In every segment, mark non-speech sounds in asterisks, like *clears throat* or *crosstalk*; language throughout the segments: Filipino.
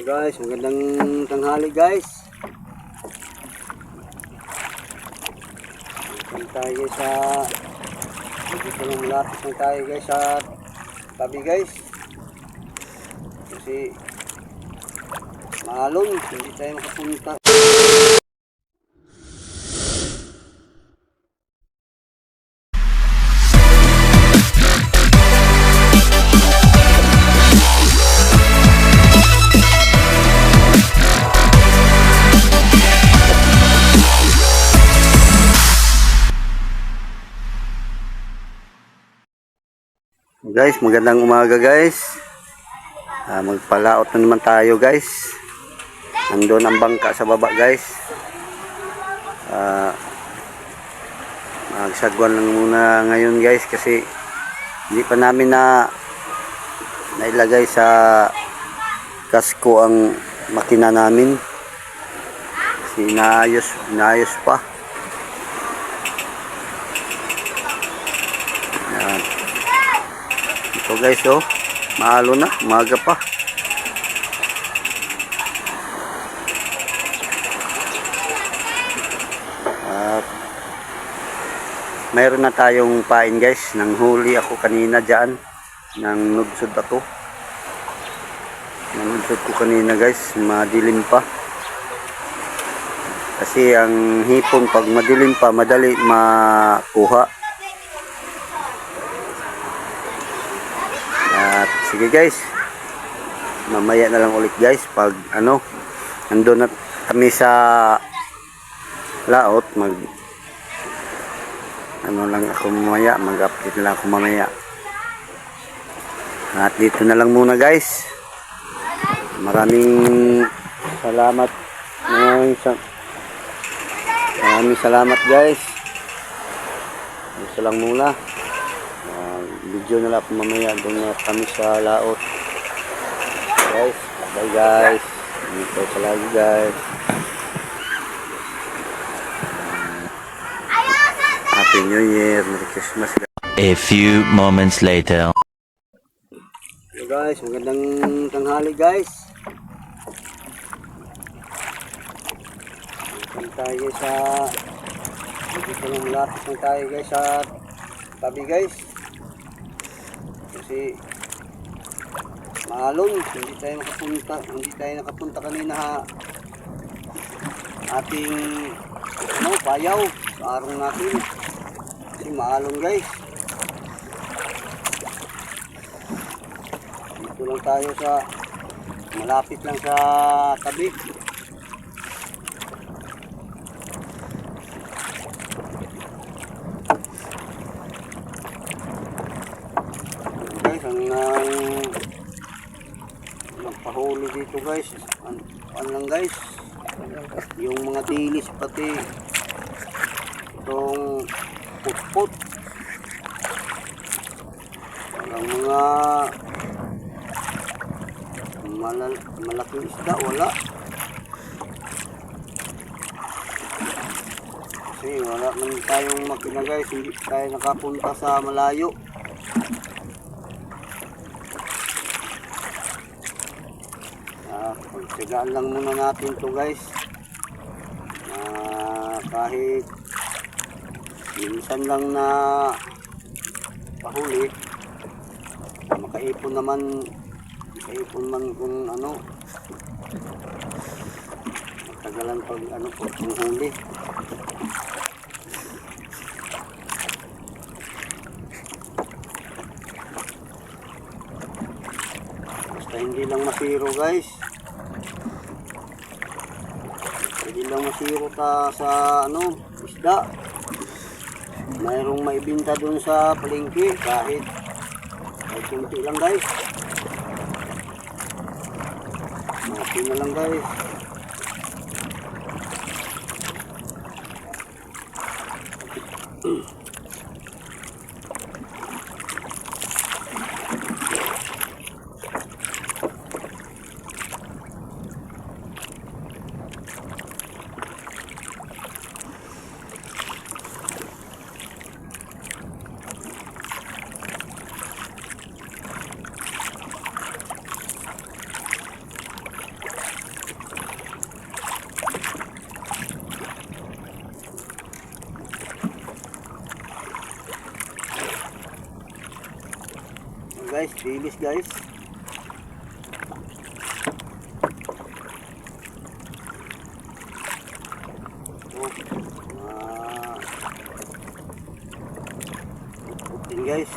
So guys, magandang tanghali guys. Dito tayo sa dito lang malapit lang tayo guys sa tabi guys. Kasi maalon, hindi tayo makapunta. Guys, magandang umaga guys. Ah, magpalaot na naman tayo guys. Nandun ang bangka sa baba guys. Ah, magsagwan lang muna ngayon guys kasi hindi pa namin na nailagay sa kasko ang makina namin. Kasi inaayos, inaayos pa. Ito guys oh, maalo na, umaga pa. At mayroon na tayong pain guys, nang huli ako kanina dyan, nang nudsod ako. Nang nudsod ko kanina guys, madilim pa. Kasi ang hipon pag madilim pa, madali makuha. Sige guys. Mamaya na lang ulit guys pag ano nandun na kami sa laot mag ano lang ako mamaya mag-update na lang ako mamaya. At dito na lang muna guys. Maraming salamat maraming sa maraming salamat guys. Ito lang muna. Video na lang po mamaya doon na kami sa laot. Guys bye guys. Dito sa lagi guys. Happy New Year. Merry Christmas. A few moments later. so guys magandang tanghali guys. Dito tayo sa dito lang malapit lang tayo guys sa tabi guys kasi maalon hindi tayo nakapunta hindi tayo nakapunta kanina ha. Ating ano bayaw araw natin. Kasi maalon guys. Dito lang tayo sa malapit lang sa tabi guys ang uh, dito guys an, an lang guys. Yung mga dilis pati itong putput. Ang mga malal, malaking isda wala. Kasi wala man tayong makina guys. Hindi tayo nakapunta sa malayo Pagtsagaan lang muna natin to guys. Ah, kahit minsan lang na pahuli, makaipon naman, makaipon man kung ano, matagalan pag ano po, kung huli. Basta hindi lang masiro guys. siyo ta sa ano, isda. Mayroong maibinta dun sa palengke kahit kahit kunti lang guys. Mati na lang guys. Mm. *clears throat* Silis guys. Oh, ah, putin guys.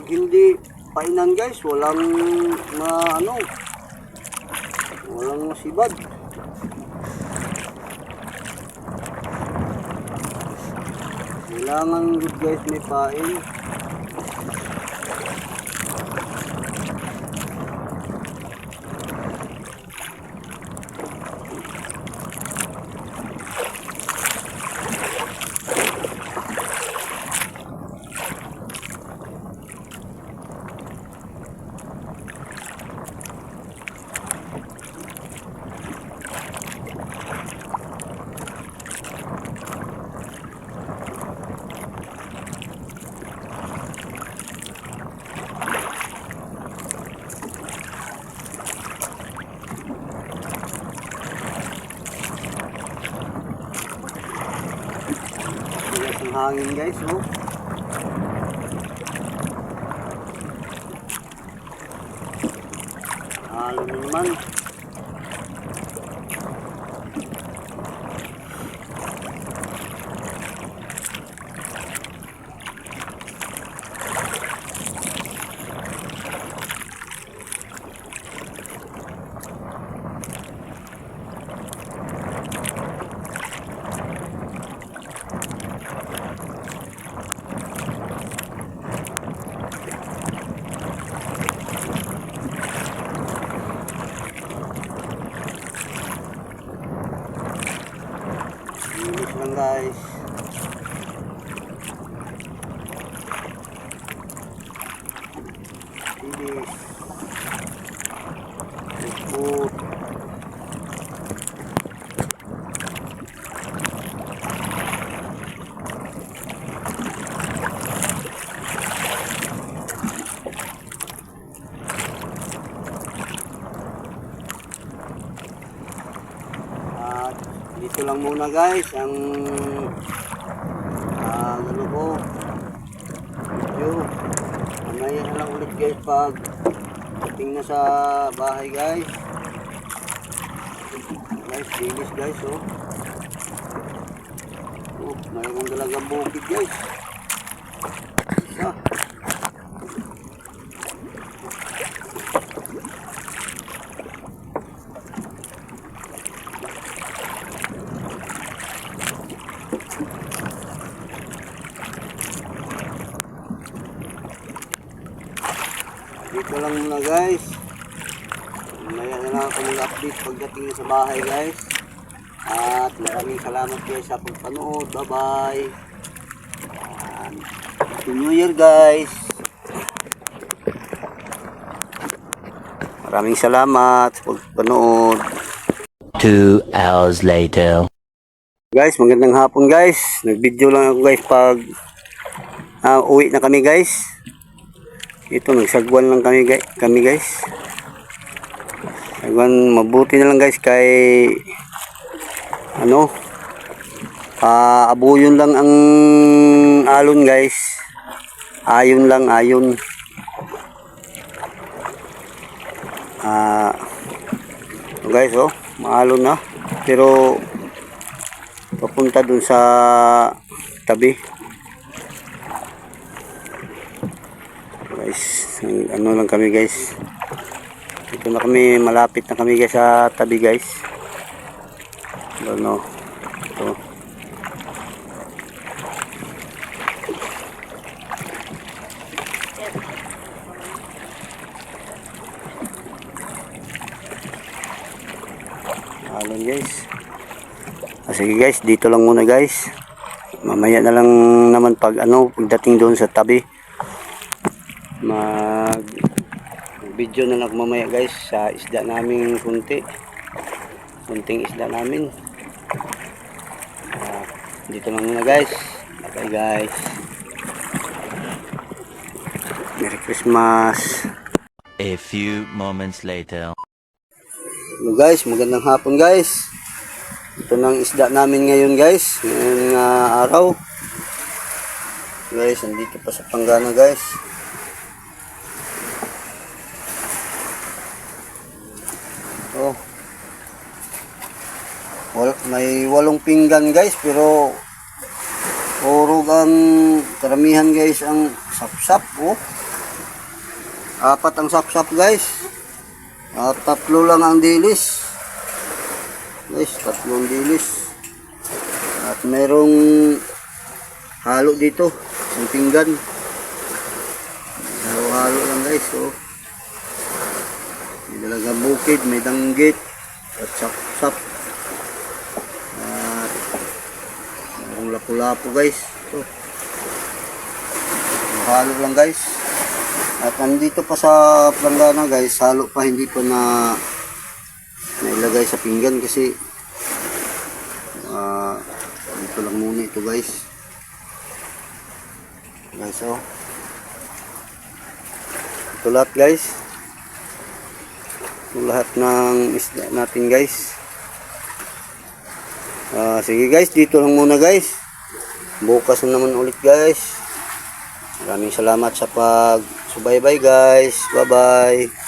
Pag hindi painan guys, walang ma ano, walang masibad. Kailangan good guys may pain. Tigas ng hangin guys, oh. Halo na naman. Linis lang guys. Linis. Lipot. At dito lang muna guys ang ah, ano ko video. Mamaya na lang ulit guys pag dating na sa bahay guys. Guys, bilis guys oh. Oh, mayroong dalagang bukid guys. Guys. Mamaya na lang ako mag-update pagdating sa bahay guys. At maraming salamat guys sa pagpanood. Bye bye. Happy New Year guys. Maraming salamat sa pagpanood. Two hours later. Guys, magandang hapon guys. Nag-video lang ako guys pag ah, uwi na kami guys. Ito, nagsagwan lang kami, guys. kami guys. Sagwan, mabuti na lang guys kay ano ah abuyon lang ang alon guys. Ayon lang, ayon. Ah guys, oh, maalon na. Pero papunta dun sa tabi. guys ano lang kami guys. Dito na kami malapit na kami guys sa tabi guys. Ano ito. Alon guys. Ah, sige guys. Dito lang muna guys. Mamaya na lang naman pag ano pagdating doon sa tabi video na lang mamaya guys sa isda namin kunti kunting isda namin Ah, dito lang muna guys bye guys Merry Christmas. A few moments later. Hello guys, magandang hapon guys. Ito ng isda namin ngayon guys. Ngayong ah, araw. Guys, andito pa sa Panggana guys. Oh. Wal may walong pinggan guys pero puro ang karamihan guys ang sapsap oh. Apat ang sapsap guys. At tatlo lang ang dilis. Guys, tatlong dilis. At merong halo dito, isang pinggan. Halo-halo lang guys, oh. May dalaga bukid, may danggit, at sap-sap. At merong lapu-lapu guys. Ito. Halo lang guys. At nandito pa sa planggana guys, halo pa hindi pa na nailagay sa pinggan kasi ah dito lang muna ito guys. Guys oh. Ito lahat guys. Ito lahat ng isda natin guys. Ah, sige guys, dito lang muna guys. Bukas na naman ulit guys. Maraming salamat sa pag subaybay guys. Bye-bye.